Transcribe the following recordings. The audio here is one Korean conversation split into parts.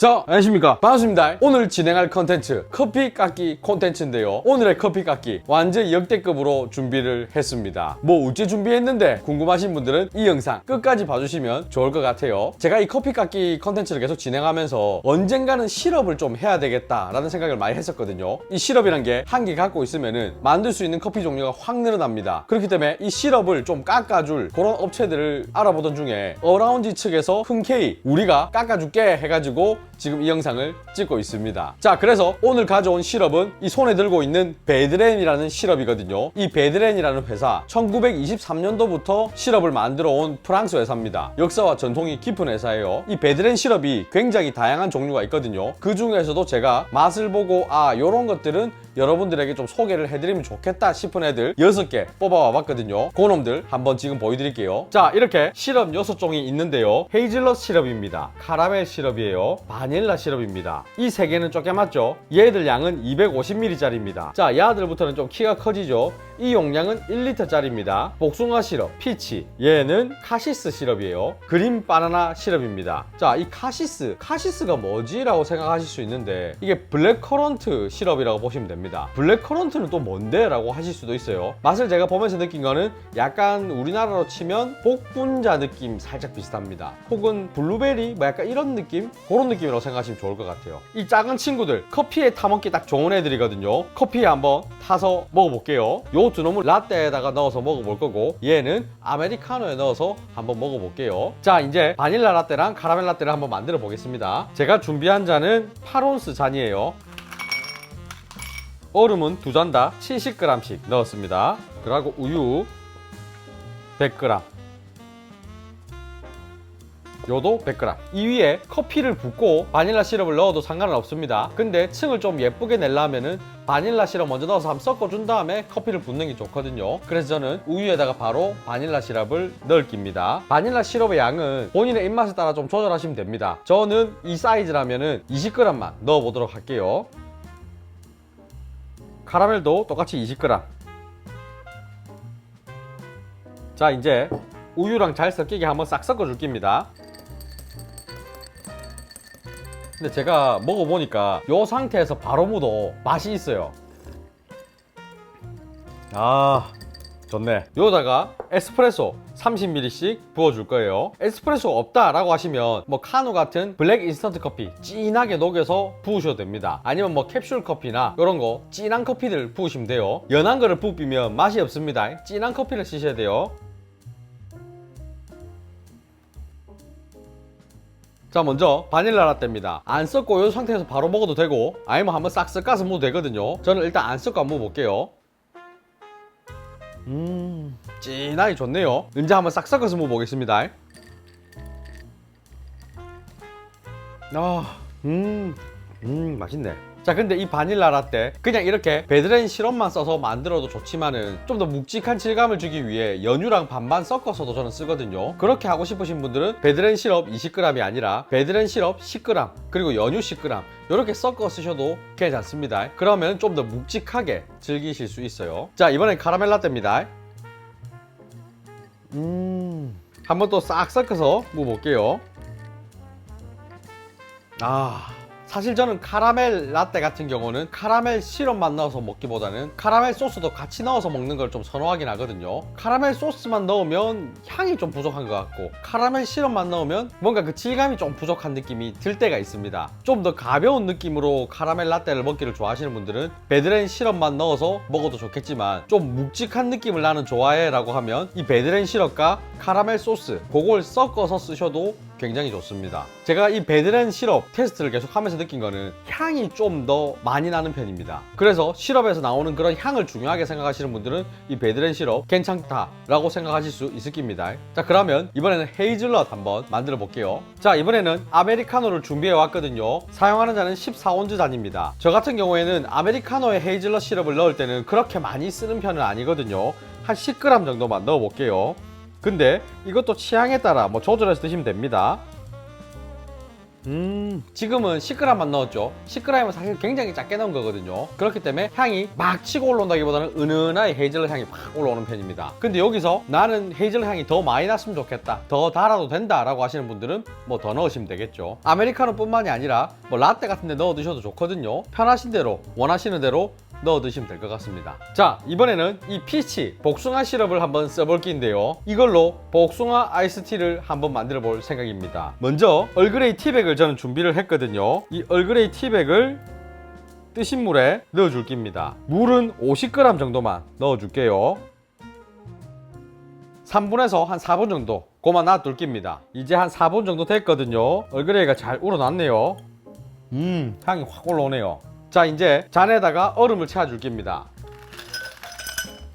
자, 안녕하십니까. 반갑습니다. 오늘 진행할 컨텐츠, 커피 깎기 콘텐츠인데요. 오늘의 커피 깎기, 완전 역대급으로 준비를 했습니다. 뭐, 어째 준비했는데, 궁금하신 분들은 이 영상 끝까지 봐주시면 좋을 것 같아요. 제가 이 커피 깎기 컨텐츠를 계속 진행하면서 언젠가는 시럽을 좀 해야 되겠다라는 생각을 많이 했었거든요. 이 시럽이란 게 한 개 갖고 있으면은 만들 수 있는 커피 종류가 확 늘어납니다. 그렇기 때문에 이 시럽을 좀 깎아줄 그런 업체들을 알아보던 중에 어라운지 측에서 흔쾌히 우리가 깎아줄게 해가지고 지금 이 영상을 찍고 있습니다. 자, 그래서 오늘 가져온 시럽은 이 손에 들고 있는 베드렌이라는 시럽이거든요. 이 베드렌이라는 회사 1923년도부터 시럽을 만들어 온 프랑스 회사입니다. 역사와 전통이 깊은 회사예요. 이 베드렌 시럽이 굉장히 다양한 종류가 있거든요. 그 중에서도 제가 맛을 보고 아, 요런 것들은 여러분들에게 좀 소개를 해드리면 좋겠다 싶은 애들 6개 뽑아와 봤거든요. 그놈들 한번 지금 보여드릴게요. 자, 이렇게 시럽 6종이 있는데요. 헤이즐넛 시럽입니다. 카라멜 시럽이에요. 바닐라 시럽입니다. 이 세 개는 쪼개맞죠? 얘들 양은 250ml짜리입니다. 자, 얘들부터는 좀 키가 커지죠? 이 용량은 1리터 짜리입니다. 복숭아 시럽, 피치. 얘는 카시스 시럽이에요. 그린 바나나 시럽입니다. 자, 이 카시스. 카시스가 뭐지? 라고 생각하실 수 있는데 이게 블랙커런트 시럽이라고 보시면 됩니다. 블랙커런트는 또 뭔데? 라고 하실 수도 있어요. 맛을 제가 보면서 느낀 거는 약간 우리나라로 치면 복분자 느낌 살짝 비슷합니다. 혹은 블루베리? 뭐 약간 이런 느낌? 그런 느낌이라고 생각하시면 좋을 것 같아요. 이 작은 친구들 커피에 타먹기 딱 좋은 애들이거든요. 커피에 한번 타서 먹어볼게요. 요 두 놈을 라떼에다가 넣어서 먹어볼 거고 얘는 아메리카노에 넣어서 한번 먹어볼게요. 자 이제 바닐라 라떼랑 카라멜 라떼를 한번 만들어 보겠습니다. 제가 준비한 잔은 8온스 잔이에요. 얼음은 두 잔 다 70g씩 넣었습니다. 그리고 우유 100g. 요도 100g. 이 위에 커피를 붓고 바닐라 시럽을 넣어도 상관은 없습니다. 근데 층을 좀 예쁘게 내려면은 바닐라 시럽 먼저 넣어서 한번 섞어준 다음에 커피를 붓는 게 좋거든요. 그래서 저는 우유에다가 바로 바닐라 시럽을 넣을 깁니다. 바닐라 시럽의 양은 본인의 입맛에 따라 좀 조절하시면 됩니다. 저는 이 사이즈라면은 20g만 넣어보도록 할게요. 카라멜도 똑같이 20g. 자, 이제 우유랑 잘 섞이게 한번 싹 섞어줄 깁니다. 근데 제가 먹어보니까 이 상태에서 바로 묻어 맛이 있어요. 아, 좋네. 여기다가 에스프레소 30ml씩 부어줄 거예요. 에스프레소 없다라고 하시면 뭐 카누 같은 블랙 인스턴트 커피 진하게 녹여서 부으셔도 됩니다. 아니면 뭐 캡슐 커피나 이런 거 진한 커피들 부으시면 돼요. 연한 거를 부으면 맛이 없습니다. 진한 커피를 쓰셔야 돼요. 자 먼저 바닐라 라떼입니다 안 섞고 이 상태에서 바로 먹어도 되고 아니면 한번 싹 섞어서 먹어도 되거든요 저는 일단 안 섞고 한번 먹어볼게요 음 진하게 좋네요. 이제 한번 싹 섞어서 먹어보겠습니다. 아 음 음, 맛있네 자 근데 이 바닐라 라떼 그냥 이렇게 베드렌 시럽만 써서 만들어도 좋지만은 좀 더 묵직한 질감을 주기 위해 연유랑 반반 섞어서도 저는 쓰거든요. 그렇게 하고 싶으신 분들은 베드렌 시럽 20g이 아니라 베드렌 시럽 10g 그리고 연유 10g 이렇게 섞어 쓰셔도 괜찮습니다. 그러면 좀 더 묵직하게 즐기실 수 있어요. 자 이번엔 카라멜 라떼입니다. 음 한번 또 싹 섞어서 먹어볼게요. 아 사실 저는 카라멜 라떼 같은 경우는 카라멜 시럽만 넣어서 먹기보다는 카라멜 소스도 같이 넣어서 먹는 걸 좀 선호하긴 하거든요. 카라멜 소스만 넣으면 향이 좀 부족한 것 같고 카라멜 시럽만 넣으면 뭔가 그 질감이 좀 부족한 느낌이 들 때가 있습니다. 좀 더 가벼운 느낌으로 카라멜 라떼를 먹기를 좋아하시는 분들은 베드렌 시럽만 넣어서 먹어도 좋겠지만 좀 묵직한 느낌을 나는 좋아해 라고 하면 이 베드렌 시럽과 카라멜 소스 그걸 섞어서 쓰셔도 굉장히 좋습니다. 제가 이 베드렌 시럽 테스트를 계속 하면서 느낀 거는 향이 좀 더 많이 나는 편입니다. 그래서 시럽에서 나오는 그런 향을 중요하게 생각하시는 분들은 이 베드렌 시럽 괜찮다라고 생각하실 수 있을 겁니다. 자, 그러면 이번에는 헤이즐넛 한번 만들어 볼게요. 자, 이번에는 아메리카노를 준비해 왔거든요. 사용하는 잔은 14온즈 잔입니다. 저 같은 경우에는 아메리카노에 헤이즐넛 시럽을 넣을 때는 그렇게 많이 쓰는 편은 아니거든요. 한 10g 정도만 넣어 볼게요. 근데 이것도 취향에 따라 뭐 조절해서 드시면 됩니다. 음, 지금은 10g만 넣었죠. 10g은 사실 굉장히 작게 넣은 거거든요. 그렇기 때문에 향이 막 치고 올라온다기보다는 은은하게 헤이즐넛 향이 팍 올라오는 편입니다. 근데 여기서 나는 헤이즐넛 향이 더 많이 났으면 좋겠다. 더 달아도 된다 라고 하시는 분들은 뭐 더 넣으시면 되겠죠. 아메리카노 뿐만이 아니라 뭐 라떼 같은 데 넣어 드셔도 좋거든요. 편하신 대로 원하시는 대로 넣어 드시면 될 것 같습니다. 자, 이번에는 이 피치 복숭아 시럽을 한번 써볼 끼인데요. 이걸로 복숭아 아이스티를 한번 만들어 볼 생각입니다. 먼저 얼그레이 티백을 저는 준비를 했거든요. 이 얼그레이 티백을 뜨신 물에 넣어줄 깁니다. 물은 50g 정도만 넣어 줄게요. 3분에서 한 4분 정도 고만 놔둘 깁니다. 이제 한 4분 정도 됐거든요. 얼그레이가 잘 우러났네요. 음, 향이 확 올라오네요. 자, 이제 잔에다가 얼음을 채워줄 깁니다.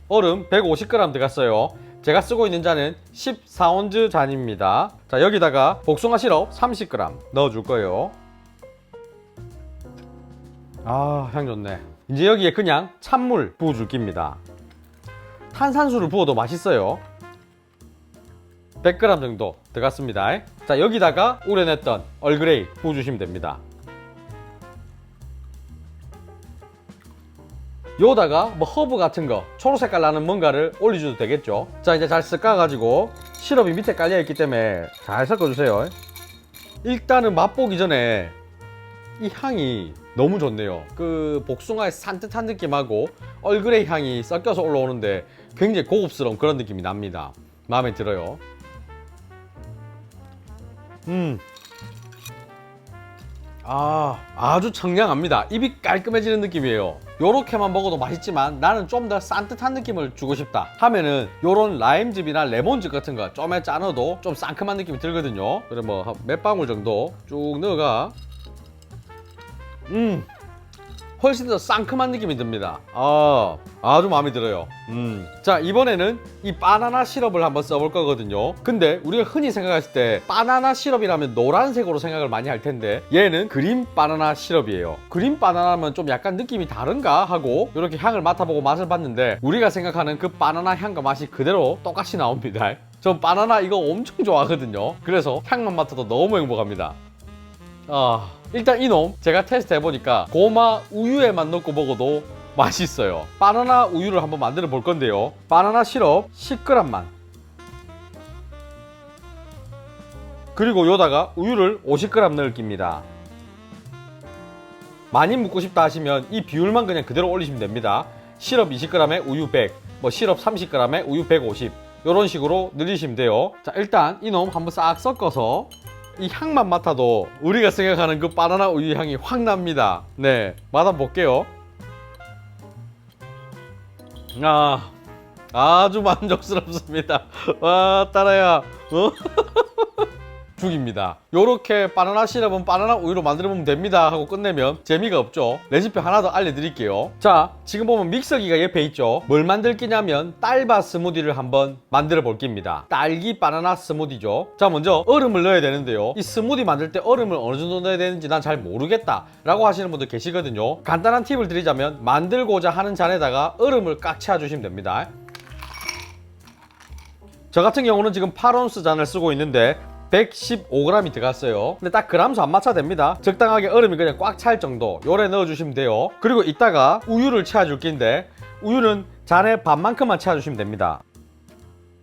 얼음 150g 들어갔어요. 제가 쓰고 있는 잔은 14온즈 잔입니다. 자, 여기다가 복숭아 시럽 30g 넣어줄 거예요. 아, 향 좋네. 이제 여기에 그냥 찬물 부어줄 깁니다. 탄산수를 부어도 맛있어요. 100g 정도 들어갔습니다. 자, 여기다가 우려냈던 얼그레이 부어주시면 됩니다. 요다가 뭐 허브 같은 거 초록 색깔 나는 뭔가를 올려줘도 되겠죠? 자 이제 잘 섞어가지고 시럽이 밑에 깔려 있기 때문에 잘 섞어주세요. 일단은 맛보기 전에 이 향이 너무 좋네요. 그 복숭아의 산뜻한 느낌하고 얼그레이 향이 섞여서 올라오는데 굉장히 고급스러운 그런 느낌이 납니다. 마음에 들어요. 음 아, 아주 청량합니다. 입이 깔끔해지는 느낌이에요. 요렇게만 먹어도 맛있지만 나는 좀 더 산뜻한 느낌을 주고 싶다 하면은 요런 라임즙이나 레몬즙 같은 거 좀에 짜넣어도 좀 상큼한 느낌이 들거든요. 그래 뭐몇 방울 정도 쭉 넣어가. 음. 훨씬 더 상큼한 느낌이 듭니다. 아, 아주 마음에 들어요. 음. 자, 이번에는 이 바나나 시럽을 한번 써볼 거거든요. 근데 우리가 흔히 생각했을 때 바나나 시럽이라면 노란색으로 생각을 많이 할 텐데 얘는 그린 바나나 시럽이에요. 그린 바나나면 좀 약간 느낌이 다른가 하고 이렇게 향을 맡아보고 맛을 봤는데 우리가 생각하는 그 바나나 향과 맛이 그대로 똑같이 나옵니다. 전 바나나 이거 엄청 좋아하거든요. 그래서 향만 맡아도 너무 행복합니다. 아 일단 이놈 제가 테스트 해보니까 고마 우유에만 넣고 먹어도 맛있어요. 바나나 우유를 한번 만들어 볼 건데요. 바나나 시럽 10g만. 그리고 요다가 우유를 50g 넣을 깁니다. 많이 묻고 싶다 하시면 이 비율만 그냥 그대로 올리시면 됩니다. 시럽 20g에 우유 100, 뭐 시럽 30g에 우유 150 이런 식으로 늘리시면 돼요. 자 일단 이놈 한번 싹 섞어서 이 향만 맡아도 우리가 생각하는 그 바나나 우유 향이 확 납니다. 네, 맡아볼게요. 아, 아주 만족스럽습니다. 와, 따라야. 어? 죽입니다. 요렇게 바나나 시럽은 바나나 우유로 만들어 보면 됩니다 하고 끝내면 재미가 없죠. 레시피 하나 더 알려드릴게요. 자, 지금 보면 믹서기가 옆에 있죠. 뭘 만들 끼냐면 딸바 스무디를 한번 만들어 볼 깁니다. 딸기 바나나 스무디죠. 자, 먼저 얼음을 넣어야 되는데요. 이 스무디 만들 때 얼음을 어느 정도 넣어야 되는지 난 잘 모르겠다 라고 하시는 분들 계시거든요. 간단한 팁을 드리자면 만들고자 하는 잔에다가 얼음을 꽉 채워 주시면 됩니다. 저 같은 경우는 지금 8온스 잔을 쓰고 있는데 115g이 들어갔어요. 근데 딱 그람수 안 맞춰도 됩니다. 적당하게 얼음이 그냥 꽉 찰 정도 요래 넣어주시면 돼요. 그리고 이따가 우유를 채워줄 낀데 우유는 잔의 반만큼만 채워주시면 됩니다.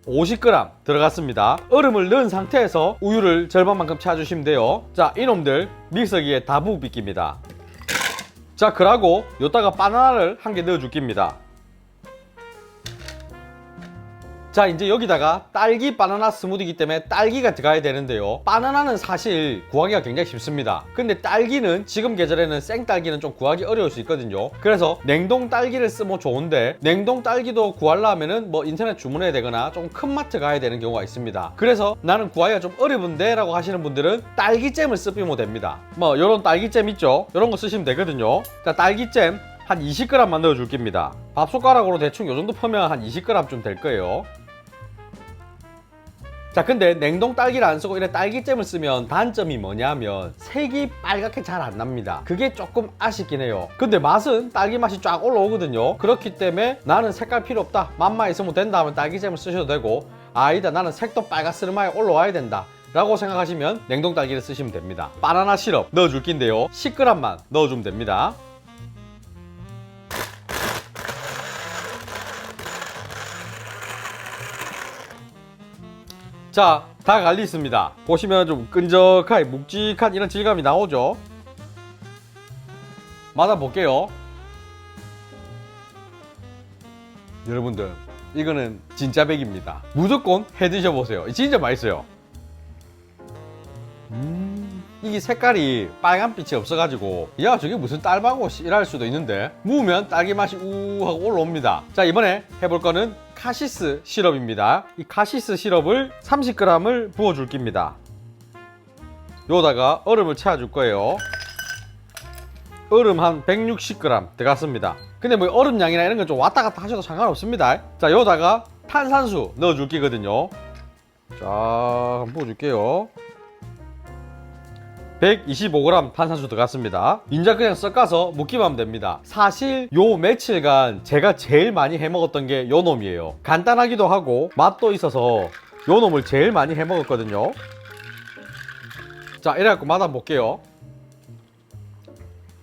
50g 들어갔습니다. 얼음을 넣은 상태에서 우유를 절반만큼 채워주시면 돼요. 자 이놈들 믹서기에 다 부어 빗깁니다. 자 그러고 요따가 바나나를 한 개 넣어줄 깁니다 자 이제 여기다가 딸기 바나나 스무디기 때문에 딸기가 들어가야 되는데요. 바나나는 사실 구하기가 굉장히 쉽습니다. 근데 딸기는 지금 계절에는 생딸기는 좀 구하기 어려울 수 있거든요. 그래서 냉동 딸기를 쓰면 좋은데 냉동 딸기도 구하려면은 뭐 인터넷 주문해야 되거나 좀 큰 마트 가야 되는 경우가 있습니다. 그래서 나는 구하기가 좀 어려운데 라고 하시는 분들은 딸기잼을 쓰면 됩니다. 뭐 요런 딸기잼 있죠? 요런 거 쓰시면 되거든요. 자 딸기잼 한 20g만 넣어줄 겁니다. 밥숟가락으로 대충 요 정도 퍼면 한 20g쯤 될 거예요 자 근데 냉동 딸기를 안 쓰고 이런 딸기잼을 쓰면 단점이 뭐냐면 색이 빨갛게 잘 안 납니다 그게 조금 아쉽긴 해요 근데 맛은 딸기 맛이 쫙 올라오거든요 그렇기 때문에 나는 색깔 필요 없다 맛만 있으면 된다 하면 딸기잼을 쓰셔도 되고 아니다 나는 색도 빨갛스름하게 올라와야 된다 라고 생각하시면 냉동 딸기를 쓰시면 됩니다. 바나나 시럽 넣어줄 낀데요. 10g만 넣어주면 됩니다. 자, 다 갈리 있습니다. 보시면 좀 끈적하게 묵직한 이런 질감이 나오죠. 맞아 볼게요. 여러분들, 이거는 진짜 백입니다. 무조건 해 드셔보세요. 진짜 맛있어요. 음, 이게 색깔이 빨간빛이 없어가지고 야 저게 무슨 딸바고 이랄 수도 있는데 무으면 딸기 맛이 우하고 올라옵니다. 자 이번에 해볼 거는 카시스 시럽입니다. 이 카시스 시럽을 30g을 부어줄 깁니다. 요다가 얼음을 채워줄 거예요. 얼음 한 160g 들어갔습니다. 근데 뭐 얼음 양이나 이런 건 좀 왔다 갔다 하셔도 상관없습니다. 자 요다가 탄산수 넣어줄 끼거든요. 자 한번 부어줄게요 125g 탄산수 들어갔습니다. 인자 그냥 섞어서 묻기만 하면 됩니다. 사실 요 며칠간 제가 제일 많이 해 먹었던 게 요 놈이에요. 간단하기도 하고 맛도 있어서 요 놈을 제일 많이 해 먹었거든요. 자, 이래갖고 맛아볼게요.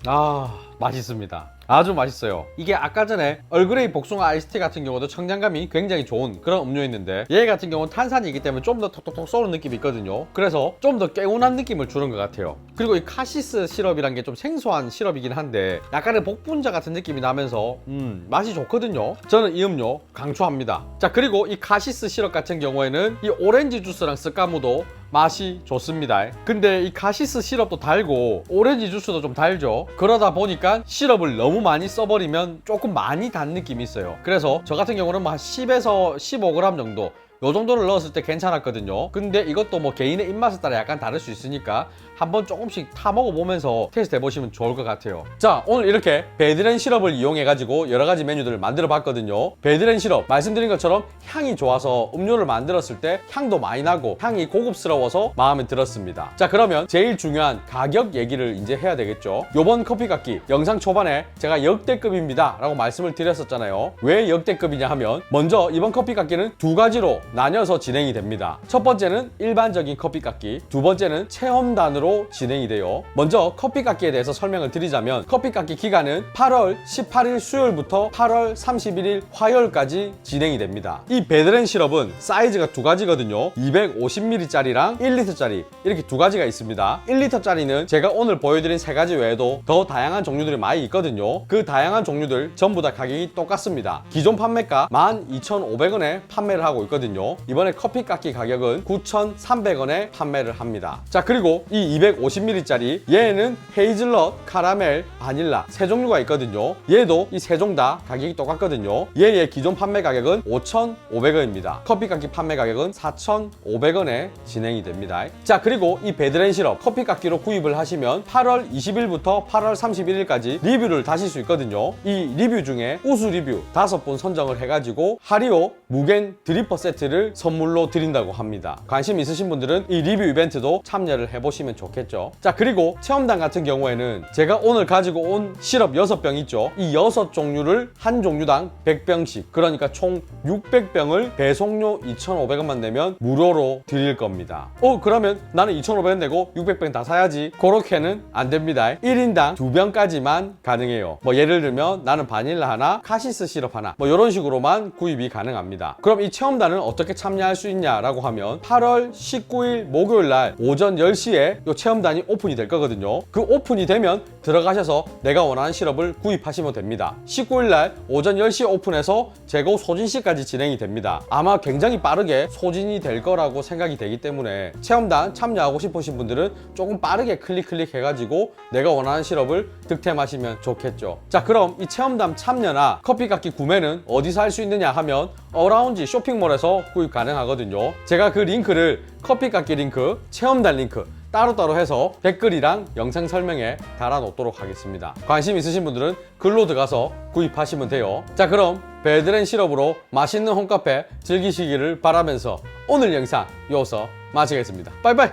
아, 맛있습니다. 아주 맛있어요. 이게 아까 전에 얼그레이 복숭아 아이스티 같은 경우도 청량감이 굉장히 좋은 그런 음료였는데 얘 같은 경우는 탄산이기 때문에 좀 더 톡톡톡 쏘는 느낌이 있거든요. 그래서 좀 더 개운한 느낌을 주는 것 같아요. 그리고 이 카시스 시럽이란 게 좀 생소한 시럽이긴 한데 약간의 복분자 같은 느낌이 나면서 음, 맛이 좋거든요. 저는 이 음료 강추합니다. 자 그리고 이 카시스 시럽 같은 경우에는 이 오렌지 주스랑 스까무도 맛이 좋습니다. 근데 이 카시스 시럽도 달고 오렌지 주스도 좀 달죠. 그러다 보니까 시럽을 너무 많이 써버리면 조금 많이 단 느낌이 있어요. 그래서 저 같은 경우는 뭐한 10에서 15g 정도 요 정도를 넣었을 때 괜찮았거든요. 근데 이것도 뭐 개인의 입맛에 따라 약간 다를 수 있으니까 한번 조금씩 타 먹어보면서 테스트 해보시면 좋을 것 같아요. 자, 오늘 이렇게 베드렌 시럽을 이용해가지고 여러 가지 메뉴들을 만들어 봤거든요. 베드렌 시럽, 말씀드린 것처럼 향이 좋아서 음료를 만들었을 때 향도 많이 나고 향이 고급스러워서 마음에 들었습니다. 자, 그러면 제일 중요한 가격 얘기를 이제 해야 되겠죠. 요번 커피 깎기 영상 초반에 제가 역대급입니다 라고 말씀을 드렸었잖아요. 왜 역대급이냐 하면 먼저 이번 커피 깎기는 두 가지로 나뉘어서 진행이 됩니다. 첫 번째는 일반적인 커피 깎기, 두 번째는 체험단으로 진행이 돼요. 먼저 커피 깎기에 대해서 설명을 드리자면 커피 깎기 기간은 8월 18일 수요일부터 8월 31일 화요일까지 진행이 됩니다. 이 베드렌 시럽은 사이즈가 두 가지거든요. 250ml짜리랑 1리터짜리 이렇게 두 가지가 있습니다. 1리터짜리는 제가 오늘 보여드린 세 가지 외에도 더 다양한 종류들이 많이 있거든요. 그 다양한 종류들 전부 다 가격이 똑같습니다. 기존 판매가 12,500원에 판매를 하고 있거든요. 이번에 커피 깎기 가격은 9,300원에 판매를 합니다. 자 그리고 이 250ml짜리 얘는 헤이즐넛, 카라멜, 바닐라 세 종류가 있거든요. 얘도 이 세 종 다 가격이 똑같거든요. 얘의 기존 판매 가격은 5,500원입니다. 커피 깎기 판매 가격은 4,500원에 진행이 됩니다. 자 그리고 이 베드렌 시럽 커피 깎기로 구입을 하시면 8월 20일부터 8월 31일까지 리뷰를 다실 수 있거든요. 이 리뷰 중에 우수 리뷰 다섯 분 선정을 해가지고 하리오 무겐 드리퍼 세트를 선물로 드린다고 합니다. 관심 있으신 분들은 이 리뷰 이벤트도 참여를 해보시면 좋겠 죠. 자 그리고 체험단 같은 경우에는 제가 오늘 가지고 온 시럽 6병 있죠. 이 6종류를 한 종류당 100병씩 그러니까 총 600병을 배송료 2,500원만 내면 무료로 드릴 겁니다. 어 그러면 나는 2,500원 내고 600병 다 사야지. 그렇게는 안 됩니다. 1인당 2병까지만 가능해요. 뭐 예를 들면 나는 바닐라 하나, 카시스 시럽 하나 뭐 이런 식으로만 구입이 가능합니다. 그럼 이 체험단은 어떻게 참여할 수 있냐라고 하면 8월 19일 목요일 날 오전 10시에 이 체험단이 오픈이 될 거거든요. 그 오픈이 되면 들어가셔서 내가 원하는 시럽을 구입하시면 됩니다. 19일 날 오전 10시 오픈해서 재고 소진 시까지 진행이 됩니다. 아마 굉장히 빠르게 소진이 될 거라고 생각이 되기 때문에 체험단 참여하고 싶으신 분들은 조금 빠르게 클릭 클릭 해가지고 내가 원하는 시럽을 득템하시면 좋겠죠. 자 그럼 이 체험단 참여나 커피 깎기 구매는 어디서 할 수 있느냐 하면 어라운지 쇼핑몰에서 구입 가능하거든요. 제가 그 링크를 커피 깎기 링크, 체험단 링크 따로따로 해서 댓글이랑 영상 설명에 달아놓도록 하겠습니다. 관심 있으신 분들은 글로 들어가서 구입하시면 돼요. 자 그럼 베드렌 시럽으로 맛있는 홈카페 즐기시기를 바라면서 오늘 영상 여기서 마치겠습니다. 빠이빠이!